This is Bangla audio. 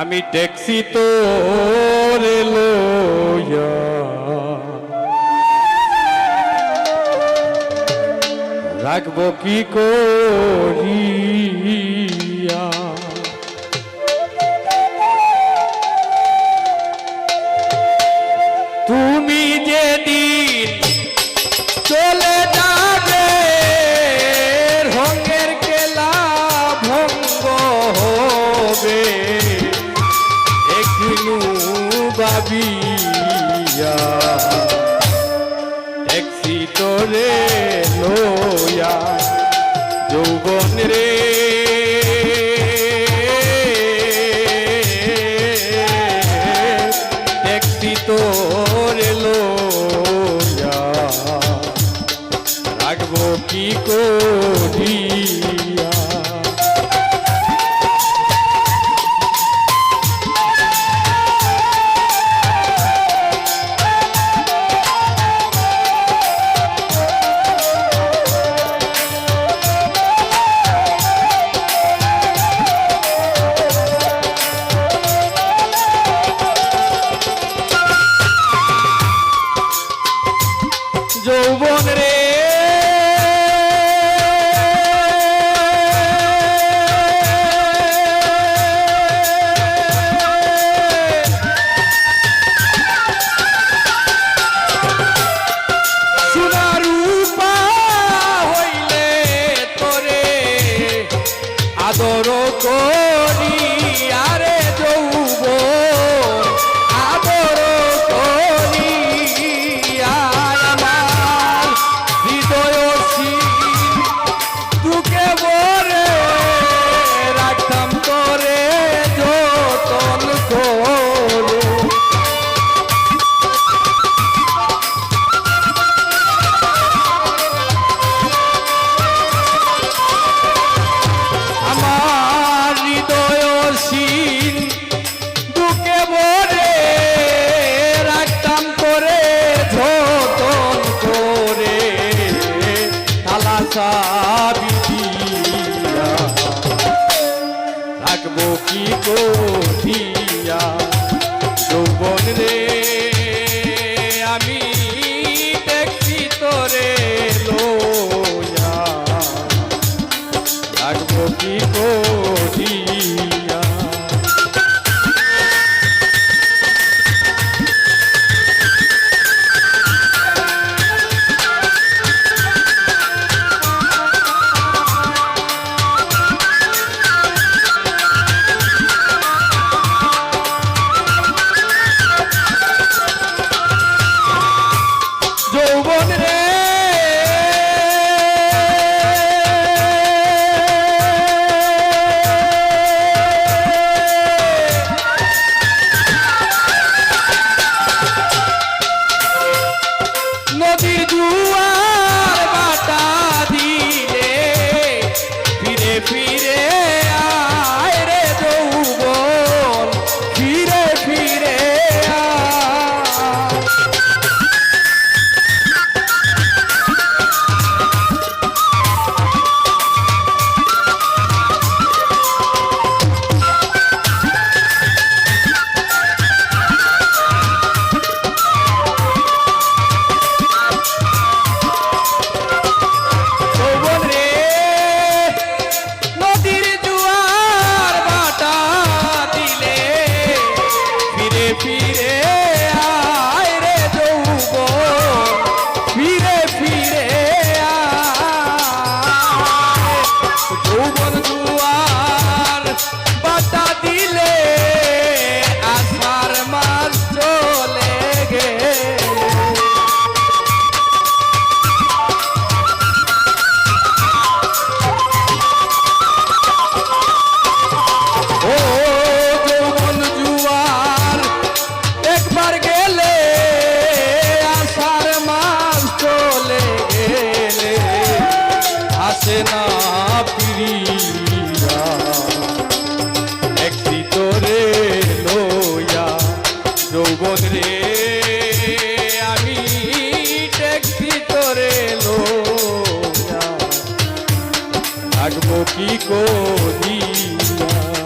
আমি ট্যাক্সি তো রাখব কি করিয়া? বাবিয়া ট্যাক্সি তোরে লোয়া যৌবন রে। ট্যাক্সি তোরে লোয়া রাখব কি করিয়া adoro con দিয়া রাখব কি করিয়া যৌবন রে আমি দেখছি তোরে লোয়া রাখব কি করিয়া ফিরিয়া একটি তোরে লইয়া যৌবন রে আমি ট্যাক্সি তোরে কি করিয়া?